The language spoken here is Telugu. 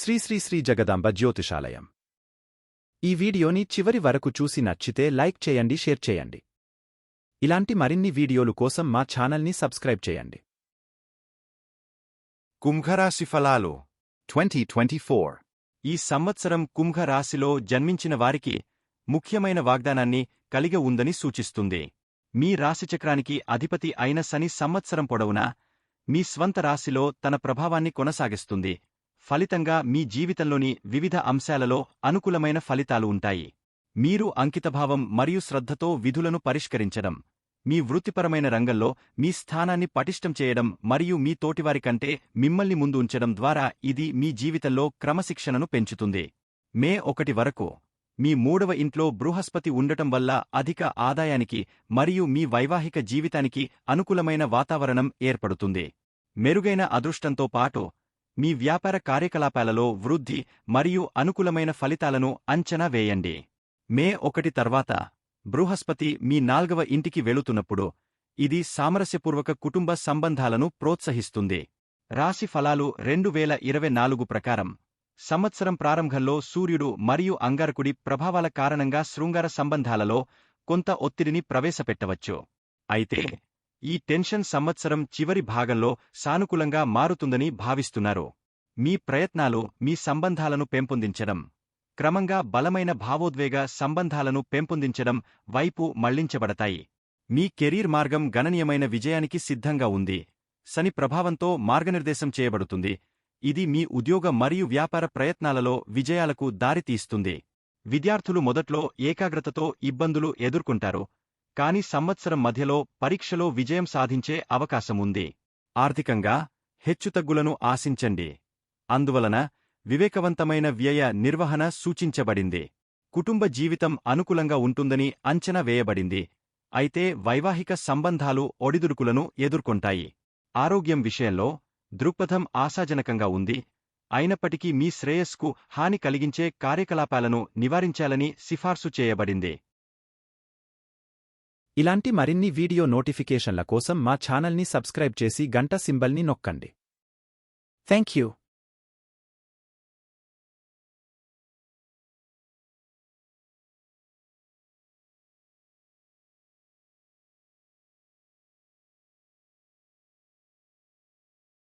శ్రీ శ్రీ శ్రీ జగదాంబ జ్యోతిషాలయం. ఈ వీడియోని చివరి వరకు చూసి నచ్చితే లైక్ చేయండి షేర్ చేయండి. ఇలాంటి మరిన్ని వీడియోలు కోసం మా ఛానల్ని సబ్స్క్రైబ్ చేయండి. కుంభరాశి ఫలాలు 2024 ఈ సంవత్సరం కుంభరాశిలో జన్మించిన వారికి ముఖ్యమైన వాగ్దానాన్ని కలిగి ఉందని సూచిస్తుంది. మీ రాశిచక్రానికి అధిపతి అయిన శని సంవత్సరం పొడవునా మీ స్వంత రాశిలో తన ప్రభావాన్ని కొనసాగిస్తుంది. ఫలితంగా మీ జీవితంలోని వివిధ అంశాలలో అనుకూలమైన ఫలితాలు ఉంటాయి. మీరు అంకితభావం మరియు శ్రద్ధతో విధులను పరిష్కరించడం మీ వృత్తిపరమైన రంగంలో మీ స్థానాన్ని పటిష్టం చేయడం మరియు మీ తోటివారి కంటే మిమ్మల్ని ముందు ఉంచడం ద్వారా ఇది మీ జీవితంలో క్రమశిక్షణను పెంచుతుంది. మే ఒకటి వరకు మీ మూడవ ఇంట్లో బృహస్పతి ఉండటం వల్ల అధిక ఆదాయానికి మరియు మీ వైవాహిక జీవితానికి అనుకూలమైన వాతావరణం ఏర్పడుతుంది. మెరుగైన అదృష్టంతో పాటు మీ వ్యాపార కార్యకలాపాలలో వృద్ధి మరియు అనుకూలమైన ఫలితాలను అంచనా వేయండి. మే ఒకటి తర్వాత బృహస్పతి మీ నాల్గవ ఇంటికి వెళుతున్నప్పుడు ఇది సామరస్యపూర్వక కుటుంబ సంబంధాలను ప్రోత్సహిస్తుంది. రాశి ఫలాలు రెండు వేల ఇరవై నాలుగు ప్రకారం సంవత్సరం ప్రారంభంలో సూర్యుడు మరియు అంగారకుడి ప్రభావాల కారణంగా శృంగార సంబంధాలలో కొంత ఒత్తిడిని ప్రవేశపెట్టవచ్చు. అయితే ఈ టెన్షన్ సంవత్సరం చివరి భాగంలో సానుకూలంగా మారుతుందని భావిస్తున్నారు. మీ ప్రయత్నాలు మీ సంబంధాలను పెంపొందించడం. క్రమంగా బలమైన భావోద్వేగ సంబంధాలను పెంపొందించడం వైపు మళ్ళించబడతాయి. మీ కెరీర్ మార్గం గణనీయమైన విజయానికి సిద్ధంగా ఉంది. శని ప్రభావంతో మార్గనిర్దేశం చేయబడుతుంది. ఇది మీ ఉద్యోగ మరియు వ్యాపార ప్రయత్నాలలో విజయాలకు దారితీస్తుంది. విద్యార్థులు మొదట్లో ఏకాగ్రతతో ఇబ్బందులు ఎదుర్కొంటారు. కాని సంవత్సరం మధ్యలో పరీక్షలో విజయం సాధించే అవకాశముంది ఆర్థికంగా హెచ్చుతగ్గులను ఆశించండి. అందువలన వివేకవంతమైన వ్యయ నిర్వహణ సూచించబడింది. కుటుంబ జీవితం అనుకూలంగా ఉంటుందని అంచనా వేయబడింది. అయితే వైవాహిక సంబంధాలు ఒడిదుడుకులను ఎదుర్కొంటాయి. ఆరోగ్యం విషయంలో దృక్పథం ఆశాజనకంగా ఉంది. అయినప్పటికీ మీ శ్రేయస్కు హాని కలిగించే కార్యకలాపాలను నివారించాలని సిఫార్సు చేయబడింది. ఇలాంటి మరిన్ని వీడియో నోటిఫికేషన్ల కోసం మా ఛానల్ని సబ్స్క్రైబ్ చేసి గంట సింబల్ని నొక్కండి. Thank you